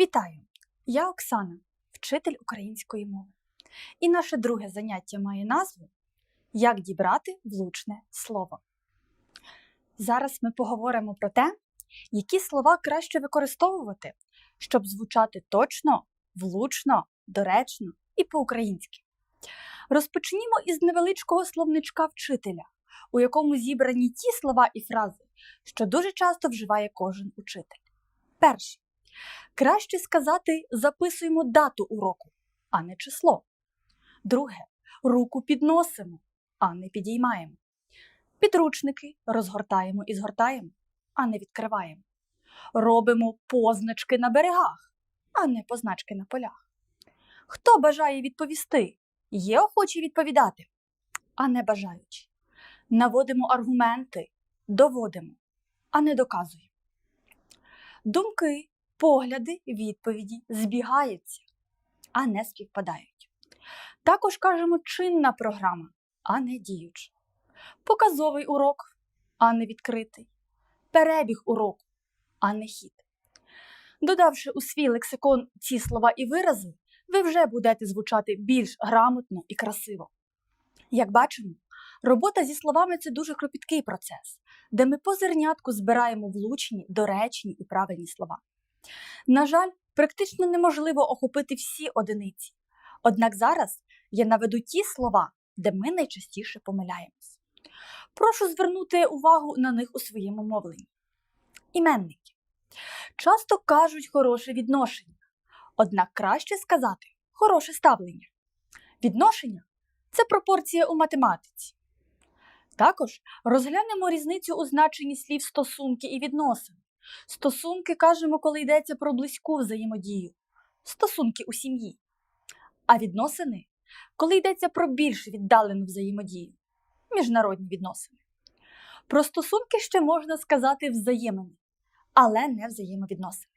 Вітаю! Я Оксана, вчитель української мови. І наше друге заняття має назву Як дібрати влучне слово. Зараз ми поговоримо про те, які слова краще використовувати, щоб звучати точно, влучно, доречно і по-українськи. Розпочнімо із невеличкого словничка вчителя, у якому зібрані ті слова і фрази, що дуже часто вживає кожен учитель. Перший. Краще сказати записуємо дату уроку, а не число. Друге руку підносимо, а не підіймаємо. Підручники розгортаємо і згортаємо, а не відкриваємо. Робимо позначки на берегах, а не позначки на полях. Хто бажає відповісти? Є охочі відповідати, а не бажаючі. Наводимо аргументи, доводимо, а не доказуємо. Думки, погляди, відповіді збігаються, а не співпадають. Також кажемо чинна програма, а не діюча. Показовий урок, а не відкритий. Перебіг уроку, а не хід. Додавши у свій лексикон ці слова і вирази, ви вже будете звучати більш грамотно і красиво. Як бачимо, робота зі словами це дуже кропіткий процес, де ми по зернятку збираємо влучні, доречні і правильні слова. На жаль, практично неможливо охопити всі одиниці. Однак зараз я наведу ті слова, де ми найчастіше помиляємось. Прошу звернути увагу на них у своєму мовленні. Іменники. Часто кажуть хороше відношення, однак краще сказати хороше ставлення. Відношення це пропорція у математиці. Також розглянемо різницю у значенні слів стосунки і відносин. Стосунки кажемо, коли йдеться про близьку взаємодію, стосунки у сім'ї. А відносини, коли йдеться про більш віддалену взаємодію, міжнародні відносини. Про стосунки ще можна сказати взаємини, але не взаємовідносини.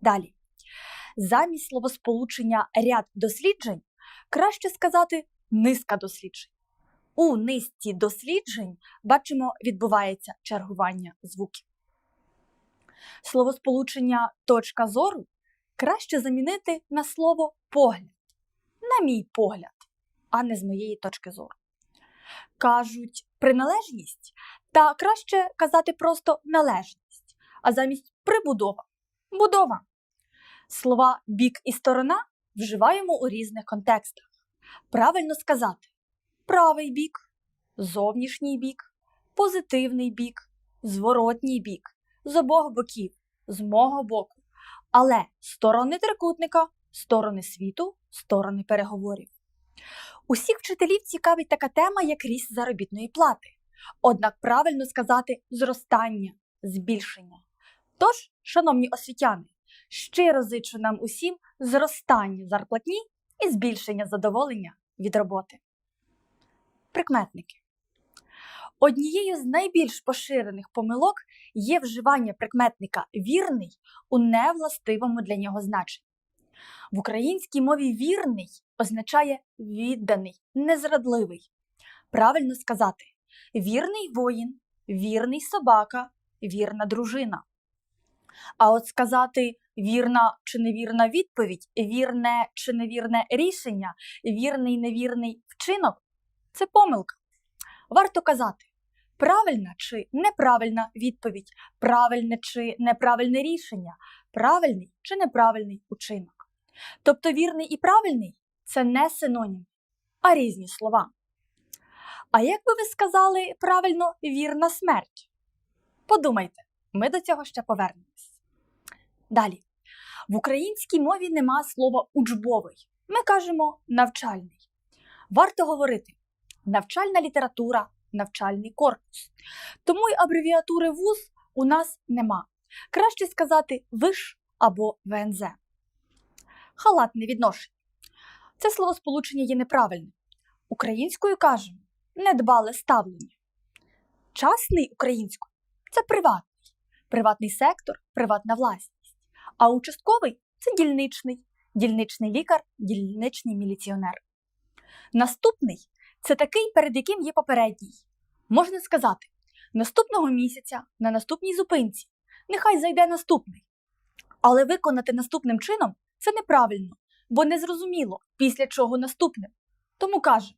Далі. Замість словосполучення ряд досліджень краще сказати низка досліджень. У низці досліджень бачимо, відбувається чергування звуків. Словосполучення точка зору краще замінити на слово погляд, на мій погляд, а не з моєї точки зору. Кажуть приналежність, та краще казати просто належність, а замість прибудова будова. Слова бік і сторона вживаємо у різних контекстах. Правильно сказати правий бік, зовнішній бік, позитивний бік, зворотній бік, з обох боків, з мого боку. Але сторони трикутника, сторони світу, сторони переговорів. Усіх вчителів цікавить така тема, як ріст заробітної плати. Однак правильно сказати зростання, збільшення. Тож, шановні освітяни, щиро зичу нам усім зростання зарплатні і збільшення задоволення від роботи. Прикметники. Однією з найбільш поширених помилок є вживання прикметника вірний у невластивому для нього значенні. В українській мові вірний означає відданий, незрадливий. Правильно сказати вірний воїн, вірний собака, вірна дружина. А от сказати вірна чи невірна відповідь, вірне чи невірне рішення, вірний невірний вчинок це помилка. Варто казати правильна чи неправильна відповідь, правильне чи неправильне рішення, правильний чи неправильний учинок. Тобто вірний і правильний це не синонім, а різні слова. А як би ви сказали правильно вірна смерть? Подумайте, ми до цього ще повернемось. Далі. В українській мові нема слова учбовий. Ми кажемо навчальний. Варто говорити навчальна література, навчальний корпус. Тому й абревіатури вуз у нас нема. Краще сказати виш або ВНЗ. Халатне відношення. Це словосполучення є неправильним. Українською кажемо недбале ставлення. Частний українською це приватний. Приватний сектор, приватна власність. А участковий це дільничний, дільничний лікар, дільничний міліціонер. Наступний це такий, перед яким є попередній. Можна сказати, наступного місяця на наступній зупинці нехай зайде наступний. Але виконати наступним чином це неправильно, бо незрозуміло, після чого наступним. Тому каже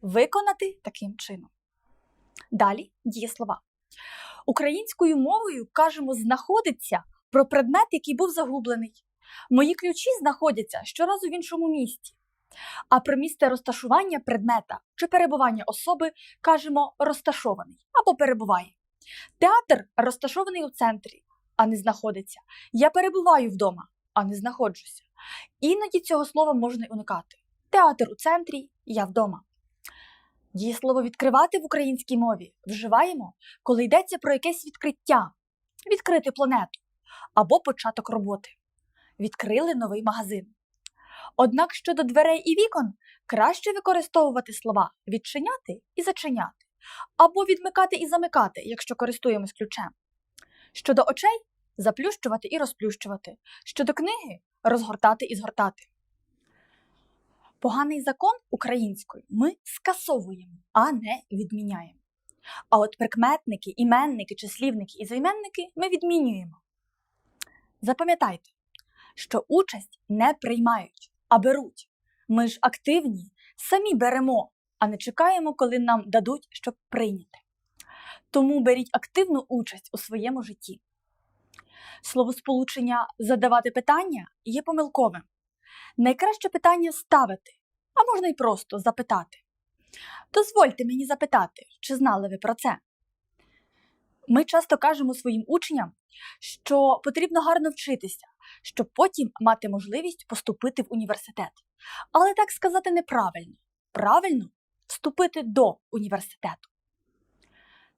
виконати таким чином. Далі дієслова. Українською мовою кажемо знаходиться про предмет, який був загублений. Мої ключі знаходяться щоразу в іншому місті. А про місце розташування предмета чи перебування особи кажемо розташований або перебуває. Театр розташований у центрі, а не знаходиться. Я перебуваю вдома, а не знаходжуся. Іноді цього слова можна й уникати. Театр у центрі, я вдома. Дієслово відкривати в українській мові вживаємо, коли йдеться про якесь відкриття, відкрити планету або початок роботи. Відкрили новий магазин. Однак щодо дверей і вікон краще використовувати слова відчиняти і зачиняти, або відмикати і замикати, якщо користуємось ключем. Щодо очей заплющувати і розплющувати, щодо книги розгортати і згортати. Поганий закон українською ми скасовуємо, а не відміняємо. А от прикметники, іменники, числівники і займенники ми відмінюємо. Запам'ятайте, що участь не приймають, а беруть. Ми ж активні, самі беремо, а не чекаємо, коли нам дадуть, щоб прийняти. Тому беріть активну участь у своєму житті. Словосполучення задавати питання є помилковим. Найкраще питання ставити, а можна й просто запитати. Дозвольте мені запитати, чи знали ви про це? Ми часто кажемо своїм учням, що потрібно гарно вчитися, щоб потім мати можливість поступити в університет. Але так сказати неправильно. Правильно вступити до університету.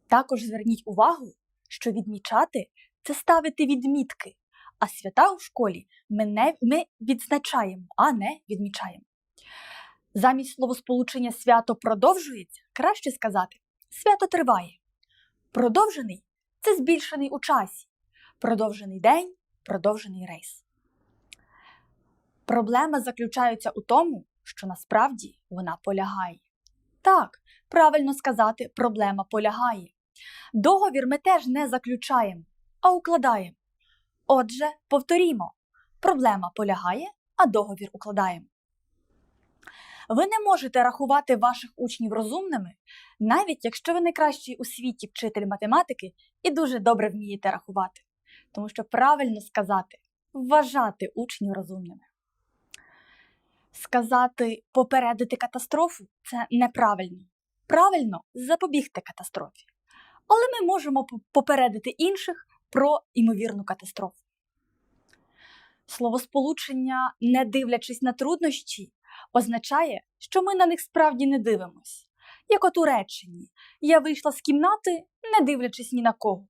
Також зверніть увагу, що відмічати це ставити відмітки, а свята у школі ми, не, ми відзначаємо, а не відмічаємо. Замість словосполучення свято продовжується, краще сказати свято триває. Продовжений це збільшений у часі, продовжений день, продовжений рейс. Проблема заключається у тому, що насправді вона полягає. Так, правильно сказати, проблема полягає. Договір ми теж не заключаємо, а укладаємо. Отже, повторімо: проблема полягає, а договір укладаємо. Ви не можете рахувати ваших учнів розумними, навіть якщо ви найкращий у світі вчитель математики і дуже добре вмієте рахувати. Тому що правильно сказати вважати учнів розумними. Сказати попередити катастрофу це неправильно. Правильно запобігти катастрофі. Але ми можемо попередити інших про імовірну катастрофу. Словосполучення, не дивлячись на труднощі, означає, що ми на них справді не дивимось. Як от у реченні, я вийшла з кімнати, не дивлячись ні на кого.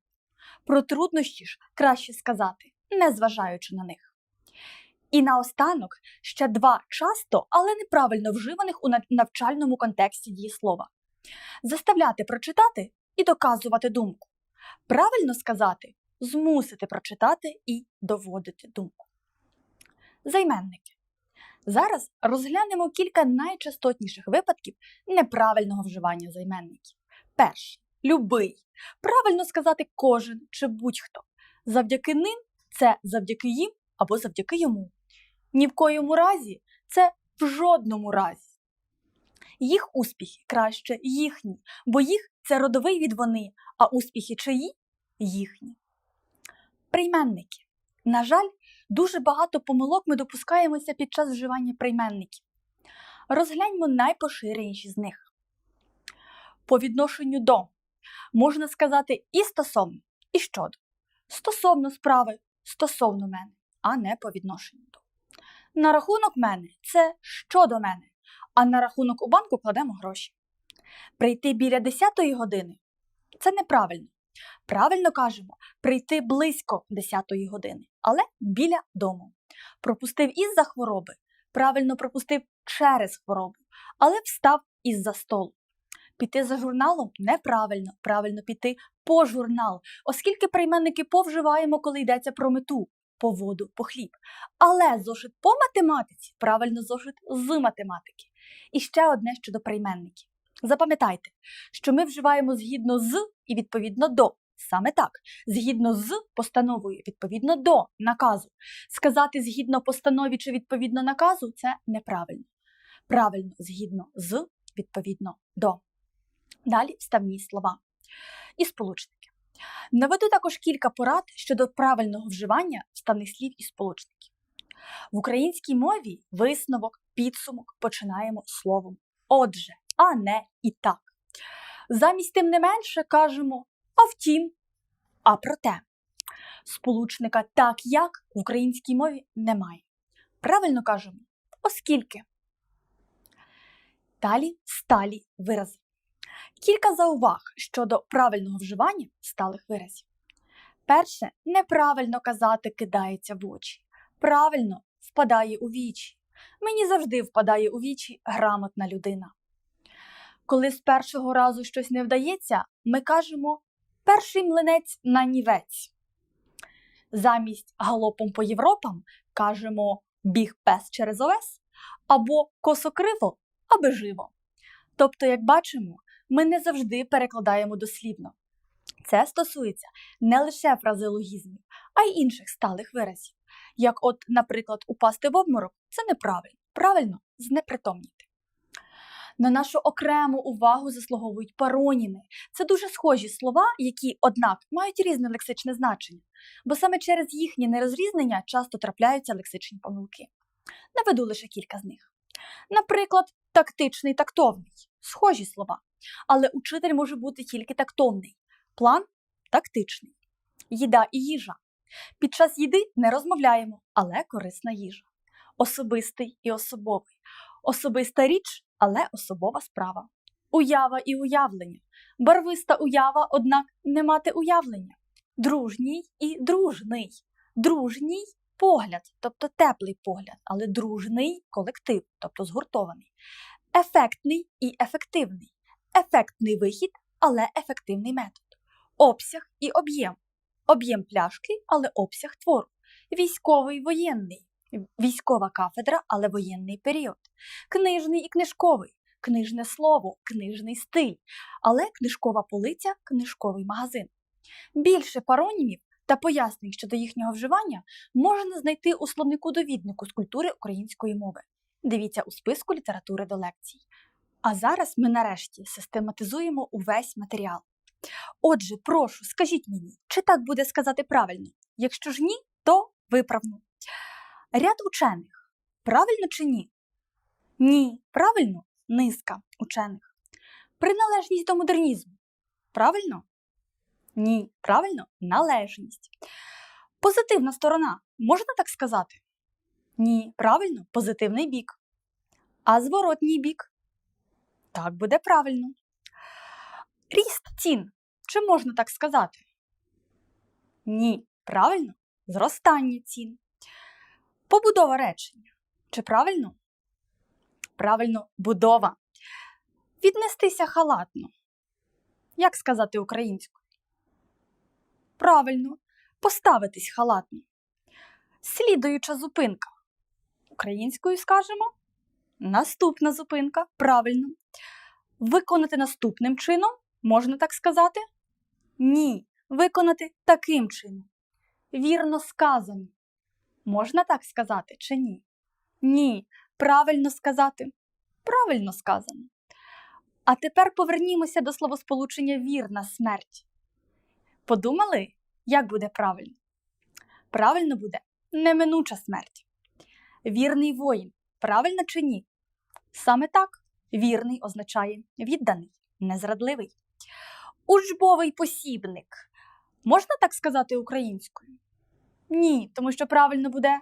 Про труднощі ж краще сказати, не зважаючи на них. І наостанок ще два часто, але неправильно вживаних у навчальному контексті дієслова. Заставляти прочитати і доказувати думку. Правильно сказати змусити прочитати і доводити думку. Займенники. Зараз розглянемо кілька найчастотніших випадків неправильного вживання займенників. Перший любий. Правильно сказати кожен чи будь-хто. Завдяки ним це завдяки їм або завдяки йому. Ні в коєму разі це в жодному разі. Їх успіхи краще їхні, бо їх це родовий від вони, а успіхи чиї їхні. Прийменники. На жаль, дуже багато помилок ми допускаємося під час вживання прийменників. Розгляньмо найпоширеніші з них. По відношенню до можна сказати і стосовно, і щодо. Стосовно справи, стосовно мене, а не по відношенню до. На рахунок мене це щодо мене, а на рахунок у банку кладемо гроші. Прийти біля 10 години це неправильно. Правильно кажемо, прийти близько 10 години, але біля дому. Пропустив із-за хвороби, правильно пропустив через хворобу, але встав із-за столу. Піти за журналом неправильно, правильно піти по журнал, оскільки прийменники повживаємо, коли йдеться про мету, по воду, по хліб. Але зошит по математиці, правильно зошит з математики. І ще одне щодо прийменників. Запам'ятайте, що ми вживаємо згідно з і відповідно до Саме так, згідно з постановою, відповідно до наказу. Сказати згідно постанові чи відповідно наказу це неправильно. Правильно, згідно з, відповідно до. Далі вставні слова і сполучники. Наведу також кілька порад щодо правильного вживання вставних слів і сполучників. В українській мові висновок, підсумок починаємо словом отже, а не і так. Замість тим не менше кажемо а втім, а проте. Сполучника так як в українській мові немає. Правильно кажемо, оскільки. Далі сталі вирази. Кілька зауваг щодо правильного вживання сталих виразів. Перше, неправильно казати кидається в очі. Правильно впадає у вічі. Мені завжди впадає у вічі грамотна людина. Коли з першого разу щось не вдається, ми кажемо перший млинець на нівець. Замість галопом по Європам кажемо біг пес через овес або косокриво, аби живо. Тобто, як бачимо, ми не завжди перекладаємо дослівно. Це стосується не лише фразеологізмів, а й інших сталих виразів. Як, от, наприклад, упасти в обморок це неправильно, правильно знепритомніти. На нашу окрему увагу заслуговують пароніми. Це дуже схожі слова, які, однак, мають різне лексичне значення, бо саме через їхнє нерозрізнення часто трапляються лексичні помилки. Наведу лише кілька з них. Наприклад, тактичний тактовний схожі слова, але учитель може бути тільки тактовний, план тактичний, їда і їжа. Під час їди не розмовляємо, але корисна їжа. Особистий і особовий. Особиста річ, але особова справа. Уява і уявлення. Барвиста уява, однак не мати уявлення. Дружній і дружний. Дружній погляд, тобто теплий погляд, але дружний колектив, тобто згуртований. Ефектний і ефективний. Ефектний вихід, але ефективний метод. Обсяг і об'єм. Об'єм пляшки, але обсяг твору. Військовий воєнний. Військова кафедра, але воєнний період. Книжний і книжковий. Книжне слово, книжний стиль, але книжкова полиця, книжковий магазин. Більше паронімів та пояснень щодо їхнього вживання можна знайти у словнику довіднику з культури української мови. Дивіться у списку літератури до лекцій. А зараз ми нарешті систематизуємо увесь матеріал. Отже, прошу, скажіть мені, чи так буде сказати правильно? Якщо ж ні, то виправно. Ряд учених. Правильно чи ні? Ні, правильно низка учених. Приналежність до модернізму. Правильно? Ні, правильно належність. Позитивна сторона. Можна так сказати? Ні, правильно, позитивний бік. А зворотній бік? Так буде правильно. Ріст цін. Чи можна так сказати? Ні, правильно, зростання цін. Побудова речення. Чи правильно? Правильно, будова. Віднестися халатно. Як сказати українською? Правильно, поставитись халатно. Слідуюча зупинка. Українською скажемо. Наступна зупинка. Правильно. Виконати наступним чином. Можна так сказати? Ні. Виконати таким чином. Вірно сказано. Можна так сказати чи ні? Ні. Правильно сказати. Правильно сказано. А тепер повернімося до словосполучення вірна смерть. Подумали, як буде правильно? Правильно буде неминуча смерть. Вірний воїн. Правильно чи ні? Саме так. Вірний означає відданий, незрадливий. Учбовий посібник. Можна так сказати українською? Ні, тому що правильно буде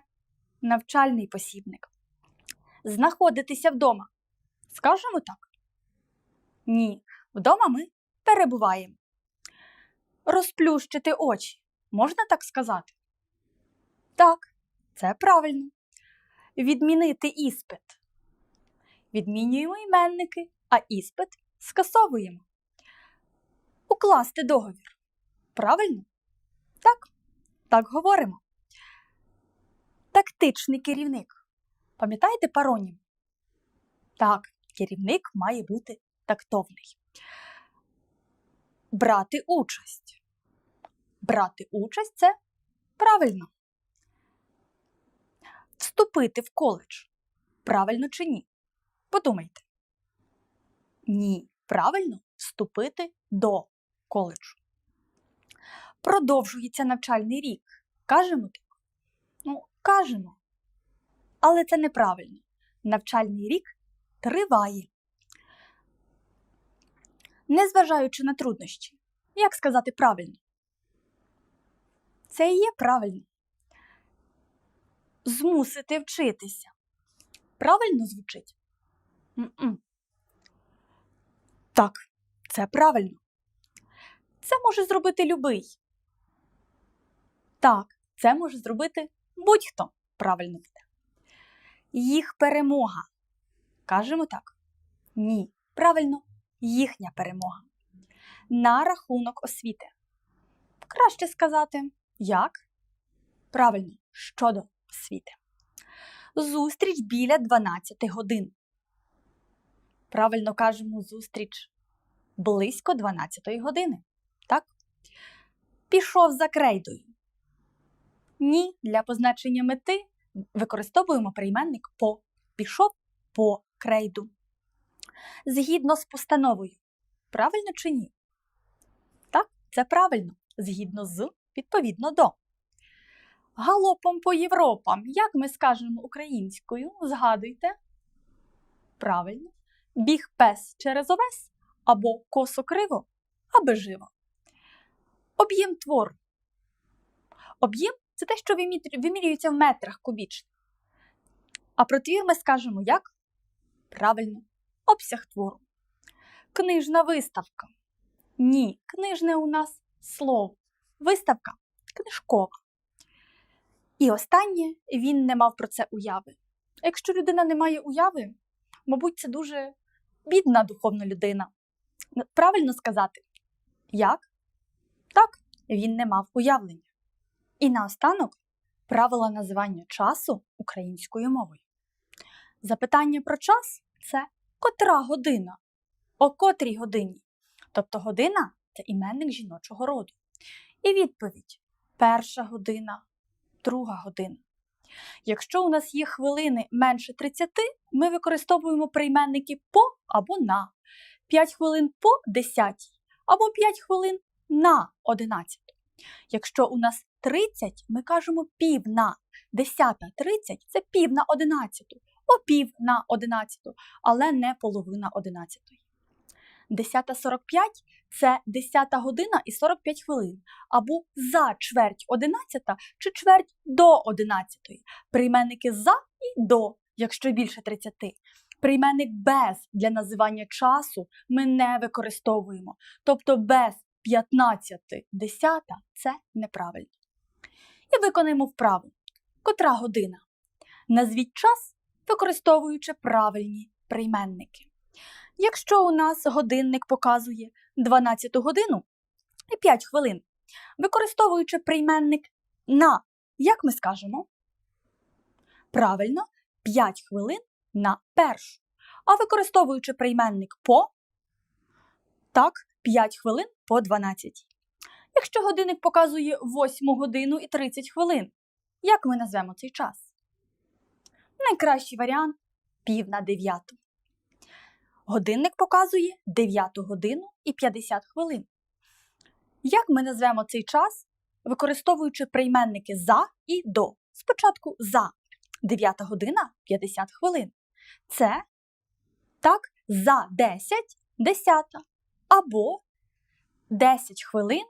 навчальний посібник. Знаходитися вдома. Скажемо так? Ні. Вдома ми перебуваємо. Розплющити очі. Можна так сказати? Так, це правильно. Відмінити іспит. Відмінюємо іменники, а іспит скасовуємо. Укласти договір. Правильно? Так, так говоримо. Тактичний керівник. Пам'ятаєте паронім? Так, керівник має бути тактовний. Брати участь. Брати участь це правильно. Вступити в коледж. Правильно чи ні? Подумайте. Ні. Правильно вступити до коледжу. Продовжується навчальний рік. Кажемо так? Ну, кажемо. Але це неправильно. Навчальний рік триває. Незважаючи на труднощі. Як сказати правильно? Це і є правильно. Змусити вчитися. Правильно звучить? М-м. Так, це правильно. Це може зробити любий. Так, це може зробити будь-хто правильно буде. Їх перемога. Кажемо так? Ні. Правильно, їхня перемога. На рахунок освіти. Краще сказати, як? Правильно, щодо освіти. Зустріч біля 12 годин. Правильно кажемо зустріч близько 12 години. Так? Пішов за крейдою. Ні, для позначення мети використовуємо прийменник по. Пішов по крейду. Згідно з постановою. Правильно чи ні? Так, це правильно. Згідно з, відповідно до. Галопом по Європам. Як ми скажемо українською? Згадуйте. Правильно. Біг пес через овес або косо криво, аби живо. Об'єм твору. Об'єм це те, що вимірюється в метрах кубічних. А про твір ми скажемо як? Правильно, обсяг твору. Книжна виставка. Ні, книжне у нас слово. Виставка книжкова. І останнє він не мав про це уяви. Якщо людина не має уяви, мабуть, це дуже бідна духовна людина. Правильно сказати? Як? Так, він не мав уявлення. І наостанок правила називання часу українською мовою. Запитання про час це котра година, о котрій годині. Тобто година це іменник жіночого роду. І відповідь перша година, друга година. Якщо у нас є хвилини менше 30, ми використовуємо прийменники по або на. 5 хвилин по 10 або 5 хвилин на 11. Якщо у нас 30, ми кажемо пів на 10.30 це пів на 11, о пів на 11, але не половина 11. 10.45 це 10 година і 45 хвилин, або за чверть 11 чи чверть до 11. Прийменники за і до, якщо більше 30. Прийменник без для називання часу ми не використовуємо. Тобто без 15 10 це неправильно. І виконаємо вправу. Котра година? Назвіть час, використовуючи правильні прийменники. Якщо у нас годинник показує 12 годину і 5 хвилин, використовуючи прийменник на, як ми скажемо? Правильно, 5 хвилин на першу. А використовуючи прийменник по, так, 5 хвилин по 12. Якщо годинник показує 8 годину і 30 хвилин, як ми назвемо цей час? Найкращий варіант пів на дев'яту. Годинник показує 9 годину і 50 хвилин. Як ми назвемо цей час, використовуючи прийменники за і до? Спочатку за 9 година 50 хвилин. Це так, за 10 10 або 10 хвилин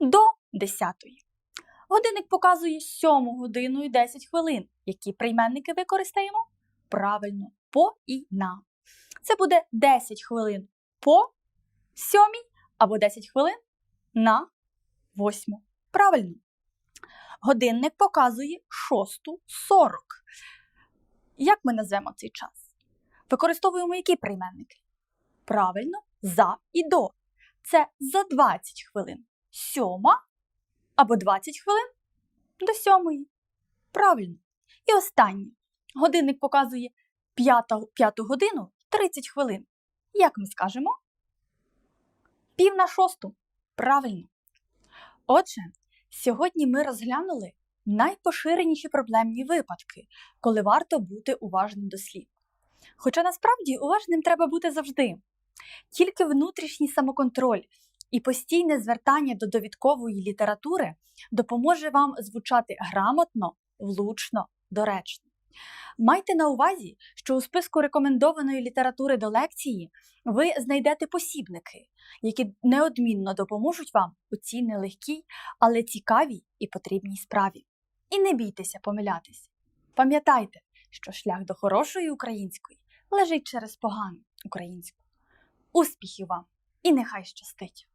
до 10. Годинник показує 7 годину і 10 хвилин. Які прийменники використаємо? Правильно, по і на. Це буде 10 хвилин по 7 або 10 хвилин на 8. Правильно. Годинник показує 6.40. Як ми назвемо цей час? Використовуємо які прийменники? Правильно, за і до. Це за 20 хвилин. Сьома або 20 хвилин до сьомої. Правильно. І останнє. Годинник показує 5, 5 годину 30 хвилин. Як ми скажемо? Пів на шосту. Правильно. Отже, Сьогодні ми розглянули найпоширеніші проблемні випадки, коли варто бути уважним до слів. Хоча насправді уважним треба бути завжди. Тільки внутрішній самоконтроль і постійне звертання до довідкової літератури допоможе вам звучати грамотно, влучно, доречно. Майте на увазі, що у списку рекомендованої літератури до лекції ви знайдете посібники, які неодмінно допоможуть вам у цій нелегкій, але цікавій і потрібній справі. І не бійтеся помилятись. Пам'ятайте, що шлях до хорошої української лежить через погану українську. Успіхів вам і нехай щастить!